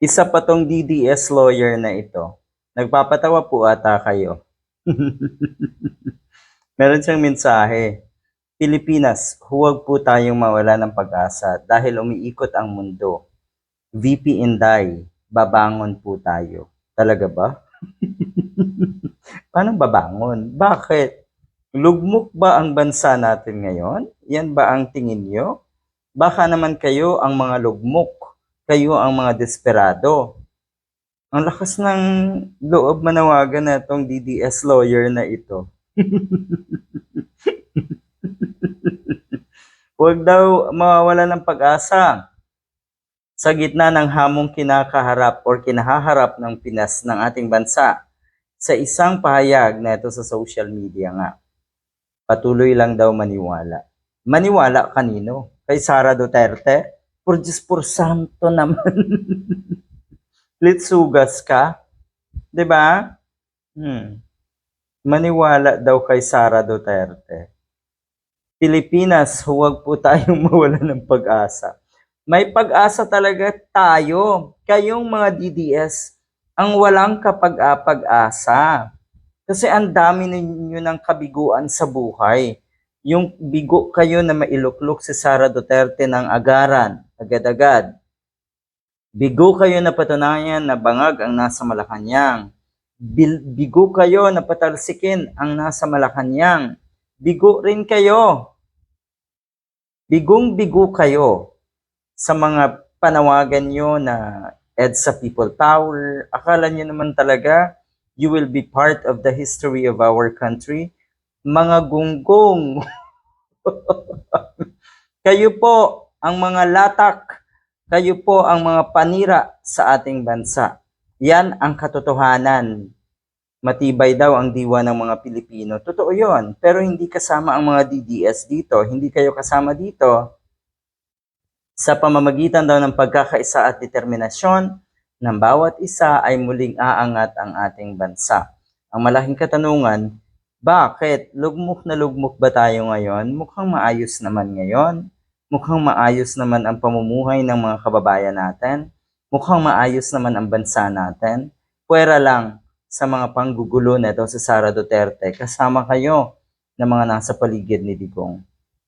Isa pa tong DDS lawyer na ito. Nagpapatawa po ata kayo. Meron siyang mensahe. Pilipinas, huwag po tayong mawala ng pag-asa dahil umiikot ang mundo. VP Inday, babangon po tayo. Talaga ba? Paano babangon? Bakit? Lugmok ba ang bansa natin ngayon? Yan ba ang tingin nyo? Baka naman kayo ang mga lugmok. Kayo ang mga desperado. Ang lakas ng loob manawagan na itong DDS lawyer na ito. Huwag daw mawawala ng pag-asa sa gitna ng hamong kinakaharap or kinahaharap ng Pinas ng ating bansa sa isang pahayag na ito sa social media nga. Patuloy lang daw maniwala. Maniwala kanino? Kay Sara Duterte? Por Diyos por santo naman. Litsugas ka? ba? Hmm. Maniwala daw kay Sara Duterte. Pilipinas, huwag po tayong mawala ng pag-asa. May pag-asa talaga tayo. Kayong mga DDS, ang walang kapag-apag-asa. Kasi ang dami ninyo ng kabiguan sa buhay. Yung bigo kayo na mailuklok si Sara Duterte ng agaran, agad-agad. Bigo kayo na patunayan na bangag ang nasa Malacanang. Bigo kayo na patalsikin ang nasa Malacanang. Bigo rin kayo. Bigong-bigo kayo sa mga panawagan nyo na EDSA People Power. Akala nyo naman talaga you will be part of the history of our country. Mga gunggong. kayo po ang mga latak. Kayo po ang mga panira sa ating bansa. Yan ang katotohanan. Matibay daw ang diwa ng mga Pilipino. Totoo yon. Pero hindi kasama ang mga DDS dito. Hindi kayo kasama dito. Sa pamamagitan daw ng pagkakaisa at determinasyon ng bawat isa ay muling aangat ang ating bansa. Ang malaking katanungan, bakit? Lugmok na lugmok ba tayo ngayon? Mukhang maayos naman ngayon. Mukhang maayos naman ang pamumuhay ng mga kababayan natin. Mukhang maayos naman ang bansa natin. Pwera lang sa mga panggugulo na ito sa Sara Duterte, kasama kayo ng mga nasa paligid ni Digong.